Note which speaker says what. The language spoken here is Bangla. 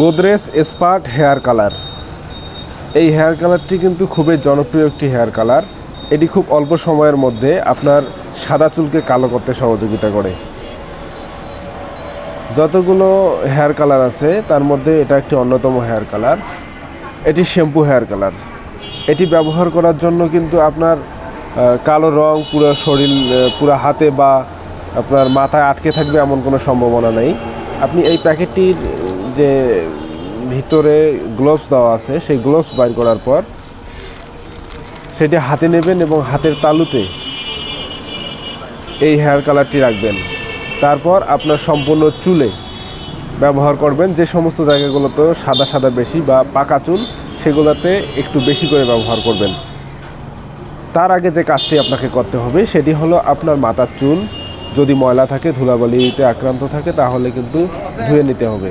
Speaker 1: Godrej expert hair colour. এই হেয়ার কালারটি কিন্তু খুবই জনপ্রিয় একটি হেয়ার কালার। এটি খুব অল্প সময়ের মধ্যে আপনার সাদা চুলকে কালো করতে সহযোগিতা করে। যতগুলো হেয়ার কালার আছে, তার মধ্যে এটা একটি অন্যতম হেয়ার কালার। এটি শ্যাম্পু হেয়ার কালার। এটি ব্যবহার করার জন্য কিন্তু আপনার কালো রং, পুরো শরীর পুরো হাতে বা আপনার মাথায় আটকে থাকবে এমন কোনো সম্ভাবনা নেই। আপনি এই প্যাকেটটির যে ভিতরে গ্লোভস দেওয়া আছে, সেই গ্লোভস বাইর করার পর সেটি হাতে নেবেন এবং হাতের তালুতে এই হেয়ার কালারটি রাখবেন। তারপর আপনার সম্পূর্ণ চুলে ব্যবহার করবেন, যে সমস্ত জায়গাগুলোতে সাদা সাদা বেশি বা পাকা চুল, সেগুলোতে একটু বেশি করে ব্যবহার করবেন। তার আগে যে কাজটি আপনাকে করতে হবে, সেটি হলো আপনার মাথার চুল যদি ময়লা থাকে ধুলাবালিতে আক্রান্ত থাকে তাহলে কিন্তু ধুয়ে নিতে হবে।